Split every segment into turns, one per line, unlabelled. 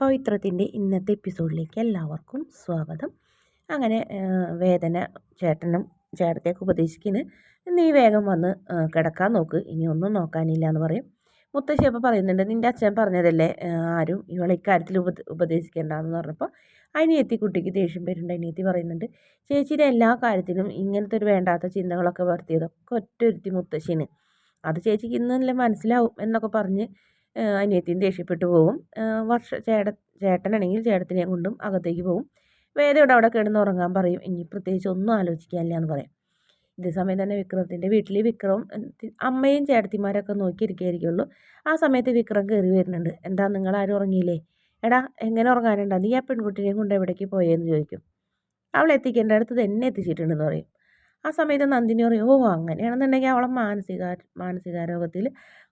പവിത്രത്തിന്റെ ഇന്നത്തെ എപ്പിസോഡിലേക്ക് എല്ലാവർക്കും സ്വാഗതം. അങ്ങനെ വേദന ചേട്ടനും ചേട്ടത്തേക്ക് ഉപദേശിക്കുന്നു. നീ വേഗം വന്ന് കിടക്കാൻ നോക്ക്. ഇനി ഒന്നും നോക്കാനില്ല എന്ന് പറയും. മുത്തശ്ശി അപ്പോൾ പറയുന്നുണ്ട് നിന്റെ അച്ഛൻ പറഞ്ഞതല്ലേ? ആരും ഇവളെ ഇക്കാര്യത്തിൽ ഉപ ഉപദേശിക്കേണ്ടെന്ന് പറഞ്ഞപ്പോൾ അനിയത്തി കുട്ടിക്ക് ദേഷ്യം വരുന്നുണ്ട്. അനിയത്തി പറയുന്നുണ്ട് ചേച്ചിയുടെ എല്ലാ കാര്യത്തിലും ഇങ്ങനത്തെ ഒരു വേണ്ടാത്ത ചിന്തകളൊക്കെ വരുത്തിയതൊക്കെ ഒറ്റ ഒരുത്തി മുത്തശ്ശിന് അത് ചേച്ചിക്ക് ഇന്നല്ലേ മനസ്സിലാവും എന്നൊക്കെ പറഞ്ഞ് അനിയത്തിയും ദേഷ്യപ്പെട്ടു പോകും വർഷ ചേട ചേട്ടനാണെങ്കിൽ ചേട്ടത്തിനെയും കൊണ്ടും അകത്തേക്ക് പോകും വേദയോട് അവിടെ കിടന്ന് ഉറങ്ങാൻ പറയും. ഇനി പ്രത്യേകിച്ച് ഒന്നും ആലോചിക്കാനില്ല എന്ന് പറയും. ഇതേ സമയം തന്നെ വിക്രമത്തിന്റെ വീട്ടിൽ വിക്രം അമ്മയും ചേട്ടത്തിമാരൊക്കെ നോക്കിയിരിക്കുകയായിരിക്കുള്ളൂ ആ സമയത്ത് വിക്രം കയറി വരുന്നുണ്ട്. എന്താ നിങ്ങൾ ആരും ഉറങ്ങിയില്ലേ? എടാ എങ്ങനെ ഉറങ്ങാനുണ്ടാ? നീ ആ പെൺകുട്ടിനെയും കൊണ്ട് എവിടേക്ക് പോയെന്ന് ചോദിക്കും. അവൾ എത്തിക്കേണ്ട അടുത്ത് തന്നെ എത്തിച്ചിട്ടുണ്ടെന്ന് പറയും. ആ സമയത്ത് നന്ദിനി പറയും ഓ അങ്ങനെയാണെന്നുണ്ടെങ്കിൽ അവളെ മാനസിക മാനസികാരോഗത്തിൽ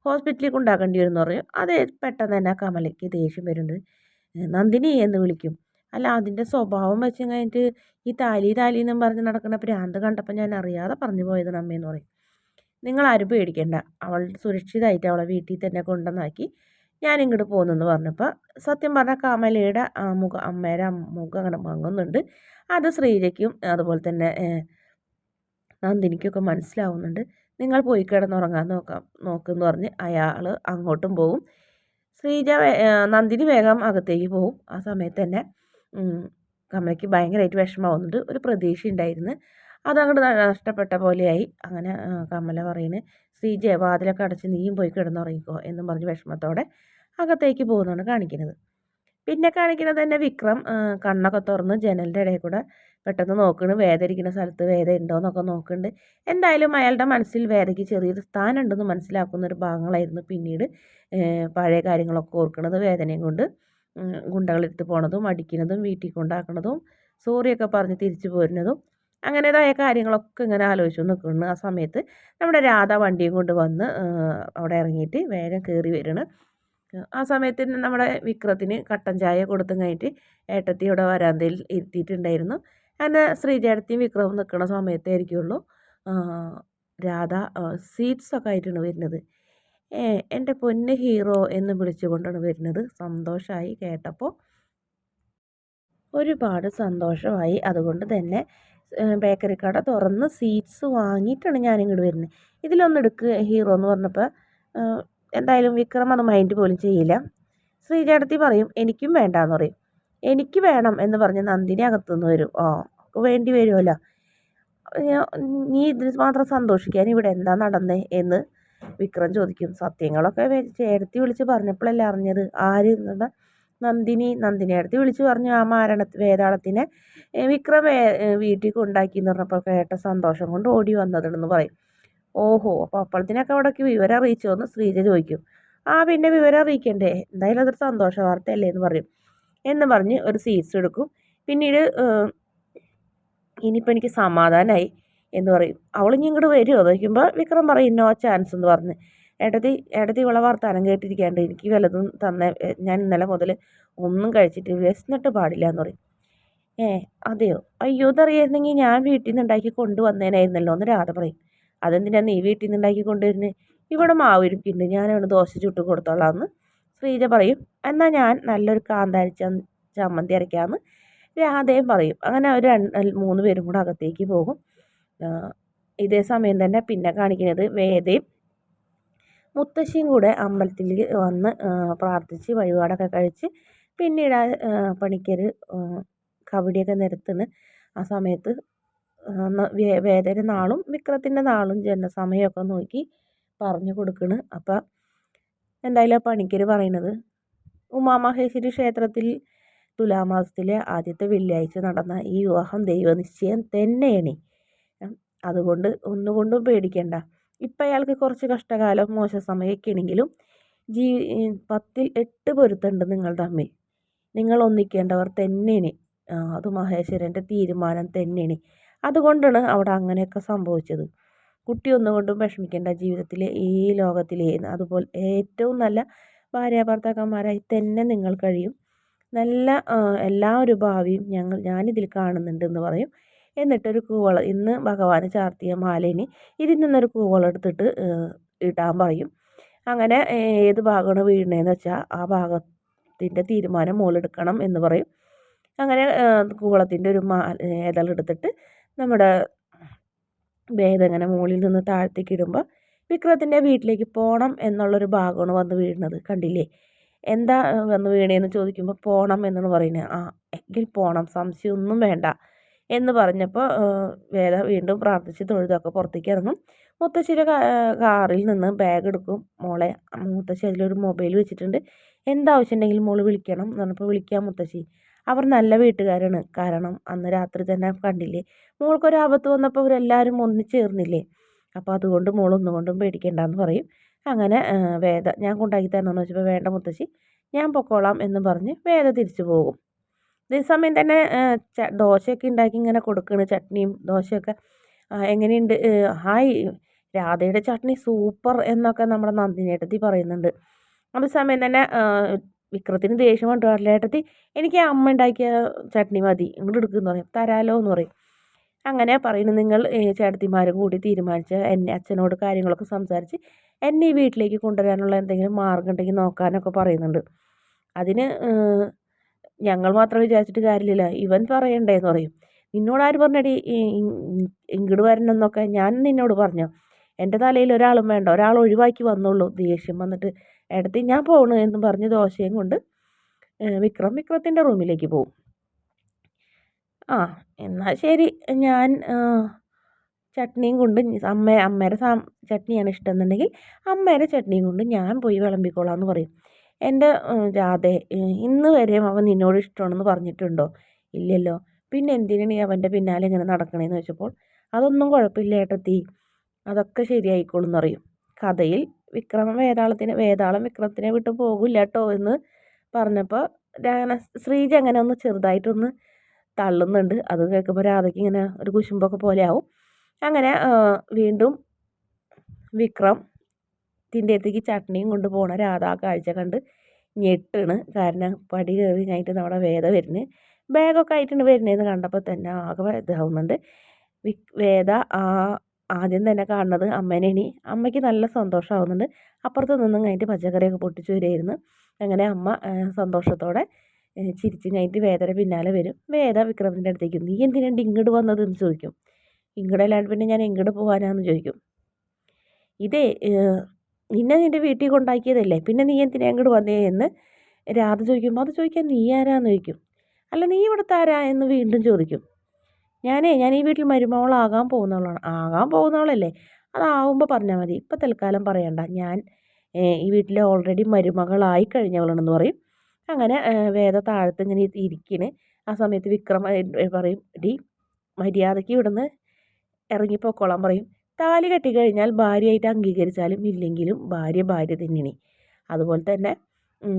ഹോസ്പിറ്റലിൽ കൊണ്ടാക്കേണ്ടി വരും എന്ന് പറയും. അത് പെട്ടെന്ന് തന്നെ കമലയ്ക്ക് ദേഷ്യം വരുന്നുണ്ട് നന്ദിനി എന്ന് വിളിക്കും. അല്ല അതിന്റെ സ്വഭാവം വെച്ച് കഴിഞ്ഞിട്ട് ഈ താലി താലി എന്നും പറഞ്ഞ് നടക്കുന്ന പ്രാന്ത് കണ്ടപ്പോൾ ഞാൻ അറിയാതെ പറഞ്ഞു പോയത് അമ്മയെന്ന് പറയും. നിങ്ങളാരും പേടിക്കണ്ട. അവൾ സുരക്ഷിതമായിട്ട് അവളെ വീട്ടിൽ തന്നെ കൊണ്ടുവന്നാക്കി ഞാൻ ഇങ്ങോട്ട് പോകുന്നെന്ന് പറഞ്ഞപ്പോൾ സത്യം പറഞ്ഞാൽ കമലയുടെ മുഖ അമ്മയുടെ മുഖം അങ്ങനെ മങ്ങുന്നുണ്ട്. അത് ശ്രീജയ്ക്കും അതുപോലെ തന്നെ നന്ദിനിക്കൊക്കെ മനസ്സിലാവുന്നുണ്ട്. നിങ്ങൾ പോയി കിടന്നുറങ്ങാൻ നോക്കാം നോക്കുമെന്ന് പറഞ്ഞ് അയാൾ അങ്ങോട്ടും പോവും. ശ്രീജ നന്ദിനി വേഗം അകത്തേക്ക് പോവും. ആ സമയത്ത് തന്നെ കമലയ്ക്ക് ഭയങ്കരമായിട്ട് വിഷമമാവുന്നുണ്ട്. ഒരു പ്രതീക്ഷ ഉണ്ടായിരുന്നു. അതങ്ങോട്ട് നഷ്ടപ്പെട്ട പോലെയായി. അങ്ങനെ കമല പറയുന്നത് ശ്രീജ വാതിലൊക്കെ അടച്ച് നീയും പോയി കിടന്നുറങ്ങിക്കോ എന്നും പറഞ്ഞ് വിഷമത്തോടെ അകത്തേക്ക് പോകുന്നതാണ് കാണിക്കുന്നത് പിന്നെ കാണിക്കുന്നത് തന്നെ വിക്രം കണ്ണൊക്കെ തുറന്ന് ജനലിന്റെ ഇടയിൽ കൂടെ പെട്ടെന്ന് നോക്കുന്നു വേദ ഇരിക്കുന്ന സ്ഥലത്ത് വേദ ഉണ്ടോ എന്നൊക്കെ നോക്കുന്നുണ്ട് എന്തായാലും അയാളുടെ മനസ്സിൽ വേദയ്ക്ക് ചെറിയൊരു സ്ഥാനം ഉണ്ടെന്ന് മനസ്സിലാക്കുന്ന ഒരു ഭാഗങ്ങളായിരുന്നു പിന്നീട് പഴയ കാര്യങ്ങളൊക്കെ ഓർക്കുന്നത് വേദനയും കൊണ്ട് ഗുണ്ടകളെടുത്ത് പോണതും അടിക്കുന്നതും വീട്ടിൽ കൊണ്ടാക്കുന്നതും സോറിയൊക്കെ പറഞ്ഞ് തിരിച്ചു പോരുന്നതും അങ്ങനേതായ കാര്യങ്ങളൊക്കെ ഇങ്ങനെ ആലോചിച്ചു നിൽക്കുന്നു ആ സമയത്ത് നമ്മുടെ രാധ വണ്ടിയും കൊണ്ട് വന്ന് അവിടെ ഇറങ്ങിയിട്ട് വേഗം കയറി വരണം ആ സമയത്ത് നമ്മുടെ വിക്രത്തിന് കട്ടൻ ചായ കൊടുത്തും കഴിഞ്ഞിട്ട് ഏട്ടത്തി ഇവിടെ വരാന്തയിൽ ഇരുത്തിയിട്ടുണ്ടായിരുന്നു. അങ്ങനെ ശ്രീജേടത്തിയും വിക്രവും നിൽക്കുന്ന സമയത്തായിരിക്കുള്ളൂ. രാധ സീറ്റ്സൊക്കെ ആയിട്ടാണ് വരുന്നത്. എന്റെ പൊന്ന് ഹീറോ എന്ന് വിളിച്ചുകൊണ്ടാണ് വരുന്നത്. സന്തോഷമായി കേട്ടപ്പോൾ ഒരുപാട് സന്തോഷമായി. അതുകൊണ്ട് തന്നെ ബേക്കറി കട തുറന്ന് സീറ്റ്സ് വാങ്ങിയിട്ടാണ് ഞാനിങ്ങോട്ട് വരുന്നത്. ഇതിലൊന്ന് എടുക്കുക ഹീറോ എന്ന് പറഞ്ഞപ്പോൾ എന്തായാലും വിക്രം അത് മൈൻഡ് പോലും ചെയ്യില്ല. ശ്രീചേട്ടത്തി പറയും എനിക്കും വേണ്ടാന്ന് പറയും. എനിക്ക് വേണം എന്ന് പറഞ്ഞ് നന്ദിനി അകത്തുനിന്ന് വരും. ആ വേണ്ടി വരുമല്ലോ നീ ഇതിന് മാത്രം സന്തോഷിക്കാൻ ഇവിടെ എന്താ നടന്നേ എന്ന് വിക്രം ചോദിക്കും. സത്യങ്ങളൊക്കെ ചേർത്തി വിളിച്ച് പറഞ്ഞപ്പോഴല്ലേ അറിഞ്ഞത്? ആര് നന്ദിനി നന്ദിനി അടുത്ത് വിളിച്ച് പറഞ്ഞു ആ മാരണ വേതാളത്തിനെ വിക്രം വീട്ടിൽ കൊണ്ടാക്കി എന്ന് പറഞ്ഞപ്പോൾ കേട്ട സന്തോഷം കൊണ്ട് ഓടി വന്നതെന്ന് പറയും. ഓഹോ അപ്പോൾ അപ്പോഴത്തേനൊക്കെ അവിടേക്ക് വിവരം അറിയിച്ചോ എന്ന് ശ്രീജ ചോദിക്കും. ആ പിന്നെ വിവരം അറിയിക്കണ്ടേ? എന്തായാലും അതൊരു സന്തോഷ വാർത്തയല്ലേ എന്ന് പറയും. എന്ന് പറഞ്ഞ് ഒരു സീറ്റ്സ് എടുക്കും. പിന്നീട് ഇനിയിപ്പോൾ എനിക്ക് സമാധാനമായി എന്ന് പറയും. അവളിഞ്ഞ് ഇങ്ങോട്ട് വരുമോ ചോദിക്കുമ്പോൾ വിക്രം പറയും ഇന്നോ ചാൻസ് എന്ന് പറഞ്ഞ്. ഏട്ടത്തി ഏട്ടത്തി ഇവളെ വർത്താനം കേട്ടിരിക്കാണ്ട് എനിക്ക് വല്ലതും തന്നെ ഞാൻ ഇന്നലെ മുതൽ ഒന്നും കഴിച്ചിട്ട് വിശന്നിട്ട് പാടില്ല എന്ന് പറയും. ഏ അതെയോ? അയ്യോ ഇതറിയായിരുന്നെങ്കിൽ ഞാൻ വീട്ടിൽ നിന്ന് ഉണ്ടാക്കി കൊണ്ടുവന്നേനായിരുന്നല്ലോ എന്ന് രാധ പറയും. അതെന്തിനാ നീ വീട്ടിൽ നിന്ന് ഉണ്ടാക്കി കൊണ്ടുവരുന്നത് ഇവിടെ മാവ് ഇരിക്കുന്നുണ്ട് ഞാനവിടെ ദോശ ചുട്ട് കൊടുത്തോളാം എന്ന് ശ്രീജ പറയും എന്നാൽ ഞാൻ നല്ലൊരു കാന്താരി ചമ്മന്തി അരയ്ക്കാമെന്ന് രാധയും പറയും. അങ്ങനെ അവർ രണ്ട് മൂന്ന് പേരും കൂടെ അകത്തേക്ക് പോകും. ഇതേ സമയം തന്നെ പിന്നെ കാണിക്കുന്നത് വേദയും മുത്തശ്ശിയും കൂടെ അമ്പലത്തിൽ വന്ന് പ്രാർത്ഥിച്ച് വഴിപാടൊക്കെ കഴിച്ച് പിന്നീട് പണിക്കർ കബഡിയൊക്കെ നിരത്തുന്ന ആ സമയത്ത് വേദന നാളും വിക്രത്തിന്റെ നാളും ജനസമയമൊക്കെ നോക്കി പറഞ്ഞു കൊടുക്കണ്. അപ്പം എന്തായാലും ആ പണിക്കർ പറയണത്. ഉമാമഹേശ്വരി ക്ഷേത്രത്തിൽ തുലാമാസത്തിലെ ആദ്യത്തെ വെള്ളിയാഴ്ച നടന്ന ഈ വിവാഹം ദൈവനിശ്ചയം തന്നെയാണ്. അതുകൊണ്ട് ഒന്നുകൊണ്ടും പേടിക്കണ്ട. ഇപ്പം അയാൾക്ക് കുറച്ച് കഷ്ടകാലം മോശ സമയമൊക്കെ ആണെങ്കിലും ജീ പത്തിൽ എട്ട് പൊരുത്തുണ്ട് നിങ്ങൾ തമ്മിൽ. നിങ്ങൾ ഒന്നിക്കേണ്ടവർ തന്നെയാണ്. അത് മഹേശ്വരന്റെ തീരുമാനം തന്നെയാണ്. അതുകൊണ്ടാണ് അവിടെ അങ്ങനെയൊക്കെ സംഭവിച്ചത്. കുട്ടി ഒന്നുകൊണ്ടും വിഷമിക്കേണ്ട. ജീവിതത്തിലെ ഈ ലോകത്തിലെ അതുപോലെ ഏറ്റവും നല്ല ഭാര്യ ഭർത്താക്കന്മാരായി തന്നെ നിങ്ങൾ കഴിയും. നല്ല എല്ലാ ഒരു ഭാവിയും ഞങ്ങൾ ഞാനിതിൽ കാണുന്നുണ്ട് എന്ന് പറയും. എന്നിട്ടൊരു കൂവള ഇന്ന് ഭഗവാന് ചാർത്തിയ മാലിനി ഇതിൽ നിന്നൊരു കൂവളം എടുത്തിട്ട് ഇടാൻ പറയും. അങ്ങനെ ഏത് ഭാഗമാണ് വീഴണേന്ന് വെച്ചാൽ ആ ഭാഗത്തിന്റെ തീരുമാനം മോളെടുക്കണം എന്ന് പറയും. അങ്ങനെ കൂവളത്തിന്റെ ഒരു മാ ഇതളെടുത്തിട്ട് നമ്മുടെ വേദം ഇങ്ങനെ മുകളിൽ നിന്ന് താഴത്തേക്ക് ഇടുമ്പോൾ വിക്രത്തിന്റെ വീട്ടിലേക്ക് പോകണം എന്നുള്ളൊരു ഭാഗമാണ് വന്ന് വീഴുന്നത്. കണ്ടില്ലേ? എന്താ വന്ന് വീണേന്ന് ചോദിക്കുമ്പോൾ പോകണം എന്നാണ് പറയുന്നത് ആ എങ്കിൽ പോകണം സംശയമൊന്നും വേണ്ട എന്ന് പറഞ്ഞപ്പോൾ വേദ വീണ്ടും പ്രാർത്ഥിച്ച് തൊഴുതൊക്കെ പുറത്തേക്ക് ഇറങ്ങും. മുത്തശ്ശിയുടെ കാറിൽ നിന്ന് ബാഗ് എടുക്കും. മോളെ മുത്തശ്ശി അതിലൊരു മൊബൈൽ വെച്ചിട്ടുണ്ട്. എന്താവശ്യം ഉണ്ടെങ്കിലും മോൾ വിളിക്കണം എന്ന് പറഞ്ഞപ്പോൾ വിളിക്കാം മുത്തശ്ശി. അവർ നല്ല വീട്ടുകാരാണ്. കാരണം അന്ന് രാത്രി തന്നെ കണ്ടില്ലേ മോൾക്കൊരു ആപത്ത് വന്നപ്പോൾ അവരെല്ലാവരും ഒന്നിച്ചേർന്നില്ലേ അപ്പോൾ അതുകൊണ്ട് മോൾ ഒന്നുകൊണ്ടും പേടിക്കേണ്ടെന്ന് പറയും. അങ്ങനെ വേദ ഞാൻ കൊണ്ടാക്കി തരണമെന്ന് വെച്ചപ്പോൾ വേണ്ട മുത്തശ്ശി ഞാൻ പൊക്കോളാം എന്ന് പറഞ്ഞ് വേദ തിരിച്ചു പോകും. ഇതേ സമയം തന്നെ ദോശയൊക്കെ ഉണ്ടാക്കി ഇങ്ങനെ കൊടുക്കണ്. ചട്നിയും ദോശയൊക്കെ എങ്ങനെയുണ്ട്? ഹായ് രാധയുടെ ചട്നി സൂപ്പർ എന്നൊക്കെ നമ്മുടെ നന്ദിനേട്ടത്തി പറയുന്നുണ്ട്. അതേ അതേസമയം തന്നെ വിക്രത്തിന് ദേഷ്യം കൊണ്ട് ഏട്ടത്തി എനിക്ക് അമ്മ ഉണ്ടാക്കിയ ചട്നി മതി ഇങ്ങോട്ട് എടുക്കുന്ന പറയും. തരാലോ എന്ന് പറയും. അങ്ങനെ പറയുന്നു. നിങ്ങൾ ചേട്ടത്തിമാരും കൂടി തീരുമാനിച്ച് എന്നെ അച്ഛനോട് കാര്യങ്ങളൊക്കെ സംസാരിച്ച് എന്നെ ഈ വീട്ടിലേക്ക് കൊണ്ടുവരാനുള്ള എന്തെങ്കിലും മാർഗം ഉണ്ടെങ്കിൽ നോക്കാനൊക്കെ പറയുന്നുണ്ട്. അതിന് ഞങ്ങൾ മാത്രം വിചാരിച്ചിട്ട് കാര്യമില്ല. ഇവൻ പറയണ്ടേന്ന് പറയും. നിന്നോട് ആര് പറഞ്ഞടി ഇങ്ങോട്ട് വരണമെന്നൊക്കെ ഞാൻ നിന്നോട് പറഞ്ഞു. എന്റെ തലയിൽ ഒരാളും വേണ്ട ഒരാൾ ഒഴിവാക്കി വന്നുള്ളൂ. ദേഷ്യം വന്നിട്ട് എടുത്ത് ഞാൻ പോകണു എന്ന് പറഞ്ഞ് ദോശയും കൊണ്ട് വിക്രം വിക്രത്തിന്റെ റൂമിലേക്ക് പോവും. ആ എന്നാൽ ശരി. ഞാൻ ചട്നിയും കൊണ്ട് അമ്മ അമ്മയുടെ സാ ചട്നിയാണ് ഇഷ്ടം എന്നുണ്ടെങ്കിൽ അമ്മയുടെ ചട്നിയും കൊണ്ട് ഞാൻ പോയി വിളമ്പിക്കോളാം എന്ന് പറയും എന്റെ രാധേ ഇന്ന് വരെയും അവൻ നിന്നോട് ഇഷ്ടമാണെന്ന് പറഞ്ഞിട്ടുണ്ടോ? ഇല്ലല്ലോ. പിന്നെ എന്തിനാണ് ഈ അവന്റെ പിന്നാലെ ഇങ്ങനെ നടക്കണേന്ന് വെച്ചപ്പോൾ അതൊന്നും കുഴപ്പമില്ല ഏട്ടത്തി. അതൊക്കെ ശരിയായിക്കോളും എന്ന് പറയും. കഥയിൽ വിക്രമ വേതാളത്തിന് വേതാളം വിക്രമത്തിനെ വിട്ട് പോകില്ല കേട്ടോ എന്ന് പറഞ്ഞപ്പോൾ ശ്രീജ അങ്ങനെ ഒന്ന് ചെറുതായിട്ടൊന്ന് തള്ളുന്നുണ്ട്. അത് കേൾക്കുമ്പോൾ രാധയ്ക്ക് ഇങ്ങനെ ഒരു കുശുമ്പൊക്കെ പോലെ ആവും അങ്ങനെ വീണ്ടും വിക്രം ത്തിന്റെ അടുത്തേക്ക് ചട്നിയും കൊണ്ട് പോണ രാധ ആ കാഴ്ച കണ്ട് ഞെട്ടാണ്. കാരണം പടി കയറി കഴിഞ്ഞിട്ട് നമ്മുടെ വേദ വരുന്നത് ബാഗൊക്കെ ആയിട്ടുണ്ട് വരുന്നതെന്ന് കണ്ടപ്പോൾ തന്നെ ആകെ ഇതാവുന്നുണ്ട് വേദ ആ ആദ്യം തന്നെ കാണുന്നത് അമ്മേനെയാണ് അമ്മയ്ക്ക് നല്ല സന്തോഷമാവുന്നുണ്ട് അപ്പുറത്ത് നിന്നും കഴിഞ്ഞിട്ട് പച്ചക്കറിയൊക്കെ പൊട്ടിച്ചു വരുമായിരുന്നു അങ്ങനെ അമ്മ സന്തോഷത്തോടെ ചിരിച്ചും കഴിഞ്ഞിട്ട് വേദന പിന്നാലെ വരും. വേദ വിക്രമിന്റെ അടുത്തേക്ക് നീ എന്തിനാണ്ട് ഇങ്ങോട്ട് വന്നത് എന്ന് ചോദിക്കും. ഇങ്ങോട്ട് അല്ലാണ്ട് പിന്നെ ഞാൻ എങ്ങോട്ട് പോകാനാന്ന് ചോദിക്കും. ഇതേ നിന്നെ നിന്റെ വീട്ടിൽ കൊണ്ടാക്കിയതല്ലേ. പിന്നെ നീ എന്തിനാ അങ്ങോട്ട് വന്നേ എന്ന് രാധ ചോദിക്കുമ്പോൾ അത് ചോദിക്കാൻ നീ ആരാന്ന് ചോദിക്കും. അല്ല നീ ഇവിടുത്തെ ആരാ? എന്ന് വീണ്ടും ചോദിക്കും. ഞാനേ ഞാൻ ഈ വീട്ടിൽ മരുമകളാകാൻ പോകുന്നവളാണ്. ആകാൻ പോകുന്നവളല്ലേ? അതാവുമ്പോൾ പറഞ്ഞാൽ മതി. ഇപ്പം തൽക്കാലം പറയണ്ട. ഞാൻ ഈ വീട്ടിൽ ഓൾറെഡി മരുമകളായി കഴിഞ്ഞവളാണെന്ന് പറയും. അങ്ങനെ വേദ താഴത്ത് ഇങ്ങനെ ഇരിക്കണ്. ആ സമയത്ത് വിക്രം പറയും ഡി മര്യാദയ്ക്ക് ഇവിടുന്ന് ഇറങ്ങിപ്പോക്കോളാൻ പറയും. താലി കെട്ടിക്കഴിഞ്ഞാൽ ഭാര്യയായിട്ട് അംഗീകരിച്ചാലും ഇല്ലെങ്കിലും ഭാര്യ ഭാര്യ തന്നെയാണ്. അതുപോലെ തന്നെ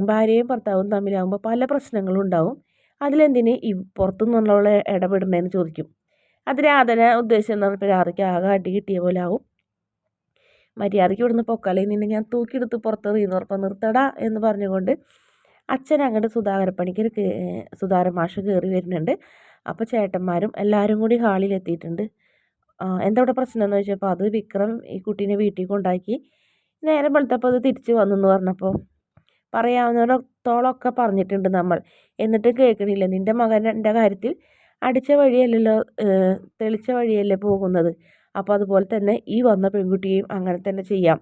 ഭാര്യയും ഭർത്താവും തമ്മിലാകുമ്പോൾ പല പ്രശ്നങ്ങളും ഉണ്ടാവും. അതിലെന്തിന് ഈ പുറത്തു നിന്നുള്ള ഇടപെടുന്നതെന്ന് ചോദിക്കും. അത് രാധന ഉദ്ദേശം എന്ന് പറഞ്ഞപ്പോൾ രാധയ്ക്ക് ആകെ അടി കിട്ടിയ പോലെ ആവും. മര്യാദയ്ക്ക് ഇവിടുന്ന് പൊക്കാലേ നിന്നെ ഞാൻ തൂക്കിയെടുത്ത് പുറത്തെറിയുന്നു ഉറപ്പം നിർത്തടാ എന്ന് പറഞ്ഞുകൊണ്ട് അച്ഛൻ അങ്ങോട്ട് സുധാകരപ്പണിക്ക് സുധാകരൻ മാഷ് കയറി വരുന്നുണ്ട്. അപ്പോൾ ചേട്ടന്മാരും എല്ലാവരും കൂടി ഹാളിൽ എത്തിയിട്ടുണ്ട്. പ്രശ്നം എന്ന് ചോദിച്ചപ്പോൾ അത് വിക്രം ഈ കുട്ടീനെ വീട്ടിൽ കൊണ്ടാക്കി നേരം വെളുത്തപ്പോൾ അത് തിരിച്ച് വന്നെന്ന് പറഞ്ഞപ്പോൾ പറയാവുന്നിടത്തോളമൊക്കെ പറഞ്ഞിട്ടുണ്ട് നമ്മൾ. എന്നിട്ട് കേൾക്കണില്ല. നിന്റെ മകന്റെ കാര്യത്തിൽ അടിച്ച വഴിയല്ലല്ലോ തെളിച്ച വഴിയല്ലേ പോകുന്നത്. അപ്പോൾ അതുപോലെ തന്നെ ഈ വന്ന പെൺകുട്ടിയെയും അങ്ങനെ തന്നെ ചെയ്യാം.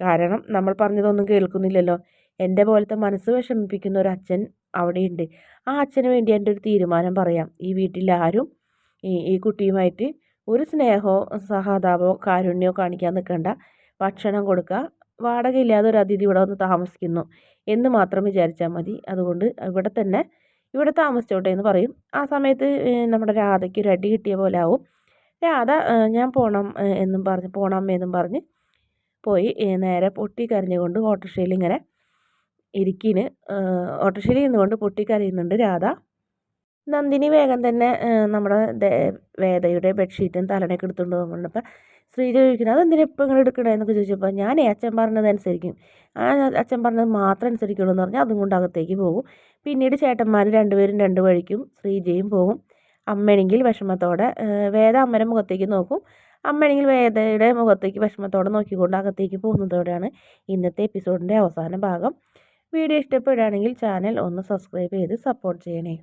കാരണം നമ്മൾ പറഞ്ഞതൊന്നും കേൾക്കുന്നില്ലല്ലോ. എന്റെ പോലത്തെ മനസ്സ് വിഷമിപ്പിക്കുന്ന ഒരു അച്ഛൻ അവിടെയുണ്ട്. ആ അച്ഛന് വേണ്ടി എന്റെ ഒരു തീരുമാനം പറയാം. ഈ വീട്ടിൽ ആരും ഈ കുട്ടിയുമായിട്ട് ഒരു സ്നേഹമോ സഹതാപമോ കാരുണ്യമോ കാണിക്കാൻ നിൽക്കണ്ട. ഭക്ഷണം കൊടുക്കുക. വാടകയില്ലാതെ ഒരു അതിഥി ഇവിടെ വന്ന് താമസിക്കുന്നു എന്ന് മാത്രം വിചാരിച്ചാൽ മതി. അതുകൊണ്ട് ഇവിടെ തന്നെ ഇവിടെ താമസിച്ചോട്ടെ എന്ന് പറയും. ആ സമയത്ത് നമ്മുടെ രാധയ്ക്ക് ഒരു അടി കിട്ടിയ പോലെ ആവും. രാധ ഞാൻ പോണം എന്നും പറഞ്ഞ് പോണം എന്നും പറഞ്ഞ് പോയി നേരെ പൊട്ടി കരഞ്ഞുകൊണ്ട് ഓട്ടോറിക്ഷയിൽ ഇങ്ങനെ ഇരിക്കിന്. ഓട്ടോറിക്ഷയിൽ ഇരുന്നുകൊണ്ട് പൊട്ടി കരയുന്നുണ്ട് രാധ. നന്ദിനി വേഗം തന്നെ നമ്മുടെ വേദയുടെ ബെഡ്ഷീറ്റും തലനൊക്കെ എടുത്തുകൊണ്ട് പോകുന്നുണ്ടപ്പോൾ ശ്രീജ ചോദിക്കുന്നത് അതെന്തിനാ ഇപ്പം ഇങ്ങനെ എടുക്കണേ? എന്നൊക്കെ ചോദിച്ചപ്പോൾ ഞാനേ അച്ഛൻ പറഞ്ഞത് അനുസരിക്കും. ആ അച്ഛൻ പറഞ്ഞത് മാത്രം അനുസരിക്കുള്ളൂ എന്ന് പറഞ്ഞാൽ അതും കൊണ്ട് അകത്തേക്ക് പോകും. പിന്നീട് ചേട്ടന്മാർ രണ്ടുപേരും രണ്ട് വഴിക്കും ശ്രീജയും പോകും. അമ്മയാണെങ്കിൽ വിഷമത്തോടെ വേദ അമ്മയുടെ മുഖത്തേക്ക് നോക്കും. അമ്മയാണെങ്കിൽ വേദയുടെ മുഖത്തേക്ക് വിഷമത്തോടെ നോക്കിക്കൊണ്ട് അകത്തേക്ക് പോകുന്നതോടെയാണ് ഇന്നത്തെ എപ്പിസോഡിന്റെ അവസാന ഭാഗം. വീഡിയോ ഇഷ്ടപ്പെടുകയാണെങ്കിൽ ചാനൽ ഒന്ന് സബ്സ്ക്രൈബ് ചെയ്ത് സപ്പോർട്ട് ചെയ്യണേ.